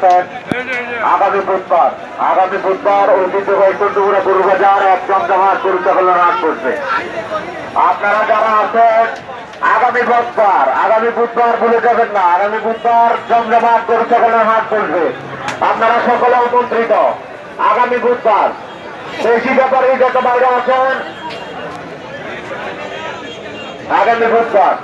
আছেন আগামী বুধবার আগামী বুধবার ঐতিহ্যবাহী চন্দ্রপুরা গরু বাজার এক জমজমাট গরু হাট করবে আপনারা যারা আছেন, আগামী বুধবার আগামী বুধবার ভুলে যাবেন না, আগামী বুধবার জমজমাট গরু ছাগলের হাট করবে। আপনারা সকলে আমন্ত্রিত আগামী বুধবার বেশি ব্যাপারে যত বাইরে আছেন, আগামী বুধবার।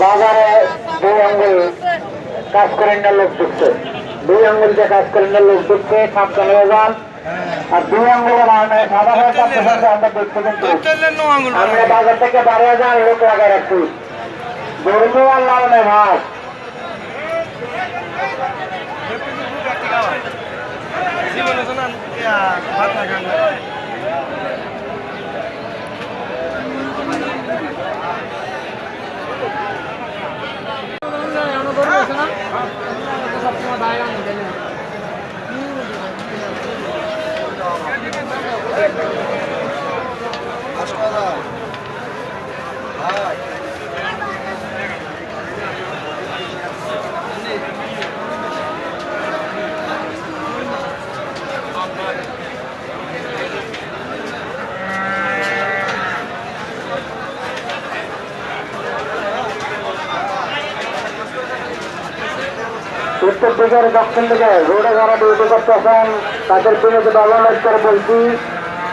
বাজারে দুই আঙ্গুল কাজ করেন না লোক ঢুকছে। দুই আঙ্গুল দিয়ে কাজ করেন না লোক ঢুকছে, সাবধানে হয়ে যান। আর দুই আঙ্গুলের কাটতে পারছে আমরা দেখতে আমরা বাজার থেকে বারো হাজার লোক লাগাই রাখছি। গরু আর লাভ নেই ভাই উত্তর দিকের দক্ষিণ দিকে রোডে যারা ডিউটি করতেছেন তাদের বিরুদ্ধে ডলার করে বলছি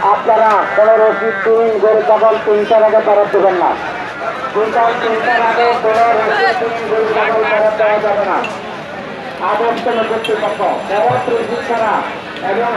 আপনারা কোন রসিদ তিন গরু ছাগল তিনটার আগে ফেরত দেবেন না। আগে কোন রসিদ না। ছাড়া এবং